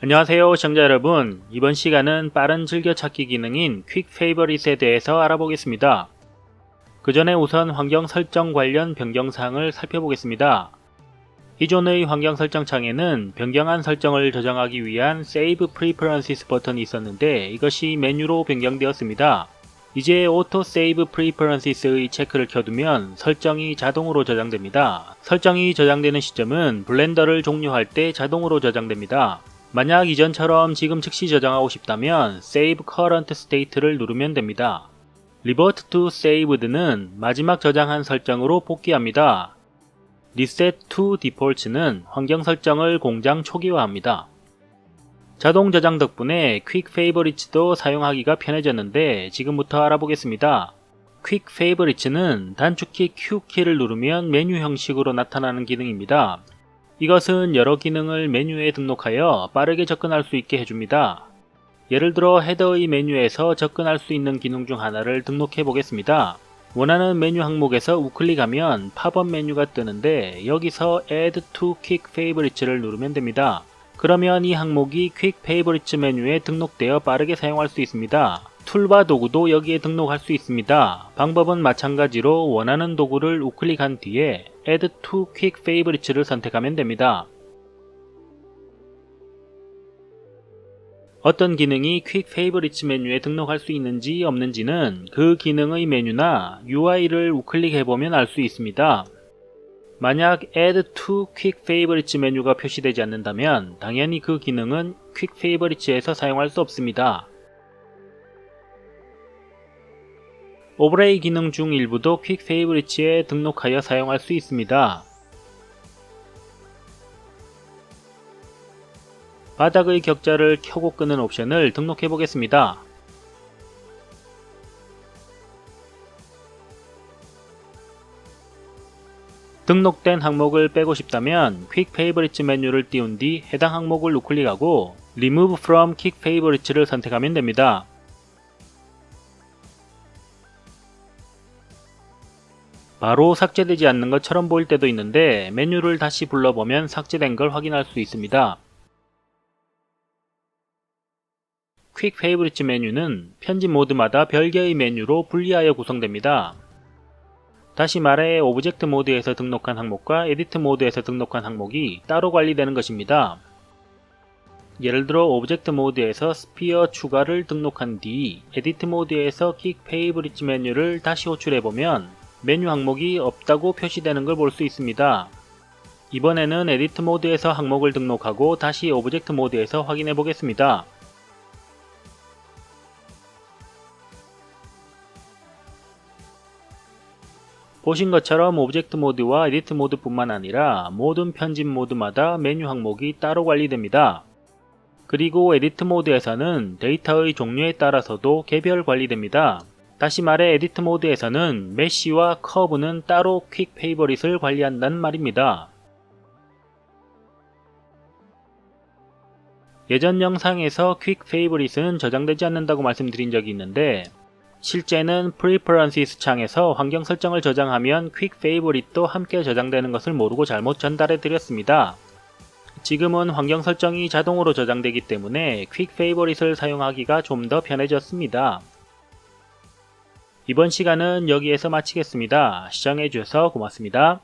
안녕하세요 시청자 여러분 이번 시간은 빠른 즐겨찾기 기능인 퀵 페이버릿에 대해서 알아보겠습니다. 그 전에 우선 환경 설정 관련 변경사항을 살펴보겠습니다. 기존의 환경 설정 창에는 변경한 설정을 저장하기 위한 Save Preferences 버튼이 있었는데 이것이 메뉴로 변경되었습니다. 이제 Auto Save Preferences의 체크를 켜두면 설정이 자동으로 저장됩니다. 설정이 저장되는 시점은 블렌더를 종료할 때 자동으로 저장됩니다. 만약 이전처럼 지금 즉시 저장하고 싶다면 Save Current State를 누르면 됩니다. Revert to Saved는 마지막 저장한 설정으로 복귀합니다. Reset to Default는 환경 설정을 공장 초기화합니다. 자동 저장 덕분에 Quick Favorites도 사용하기가 편해졌는데 지금부터 알아보겠습니다. Quick Favorites는 단축키 Q키를 누르면 메뉴 형식으로 나타나는 기능입니다. 이것은 여러 기능을 메뉴에 등록하여 빠르게 접근할 수 있게 해줍니다. 예를 들어 헤더의 메뉴에서 접근할 수 있는 기능 중 하나를 등록해 보겠습니다. 원하는 메뉴 항목에서 우클릭하면 팝업 메뉴가 뜨는데 여기서 Add to Quick Favorites를 누르면 됩니다. 그러면 이 항목이 Quick Favorites 메뉴에 등록되어 빠르게 사용할 수 있습니다. 툴바 도구도 여기에 등록할 수 있습니다. 방법은 마찬가지로 원하는 도구를 우클릭한 뒤에 Add to Quick Favorites를 선택하면 됩니다. 어떤 기능이 Quick Favorites 메뉴에 등록할 수 있는지 없는지는 그 기능의 메뉴나 UI를 우클릭해보면 알 수 있습니다. 만약 Add to Quick Favorites 메뉴가 표시되지 않는다면 당연히 그 기능은 Quick Favorites에서 사용할 수 없습니다. 오버레이 기능 중 일부도 Quick Favorites에 등록하여 사용할 수 있습니다. 바닥의 격자를 켜고 끄는 옵션을 등록해 보겠습니다. 등록된 항목을 빼고 싶다면 Quick Favorites 메뉴를 띄운 뒤 해당 항목을 우클릭하고 Remove from Quick Favorites를 선택하면 됩니다. 바로 삭제되지 않는 것처럼 보일 때도 있는데 메뉴를 다시 불러보면 삭제된 걸 확인할 수 있습니다. 퀵 페이브리츠 메뉴는 편집 모드마다 별개의 메뉴로 분리하여 구성됩니다. 다시 말해 오브젝트 모드에서 등록한 항목과 에디트 모드에서 등록한 항목이 따로 관리되는 것입니다. 예를 들어 오브젝트 모드에서 스피어 추가를 등록한 뒤 에디트 모드에서 킥 페이브리츠 메뉴를 다시 호출해보면 메뉴 항목이 없다고 표시되는 걸 볼 수 있습니다. 이번에는 에디트 모드에서 항목을 등록하고 다시 오브젝트 모드에서 확인해 보겠습니다. 보신 것처럼 오브젝트 모드와 에디트 모드 뿐만 아니라 모든 편집 모드마다 메뉴 항목이 따로 관리됩니다. 그리고 에디트 모드에서는 데이터의 종류에 따라서도 개별 관리됩니다. 다시 말해 에디트 모드에서는 메쉬와 커브는 따로 퀵 페이버릿을 관리한다는 말입니다. 예전 영상에서 퀵 페이버릿은 저장되지 않는다고 말씀드린 적이 있는데 실제는 Preferences 창에서 환경 설정을 저장하면 퀵 페이버릿도 함께 저장되는 것을 모르고 잘못 전달해 드렸습니다. 지금은 환경 설정이 자동으로 저장되기 때문에 퀵 페이버릿을 사용하기가 좀 더 편해졌습니다. 이번 시간은 여기에서 마치겠습니다. 시청해주셔서 고맙습니다.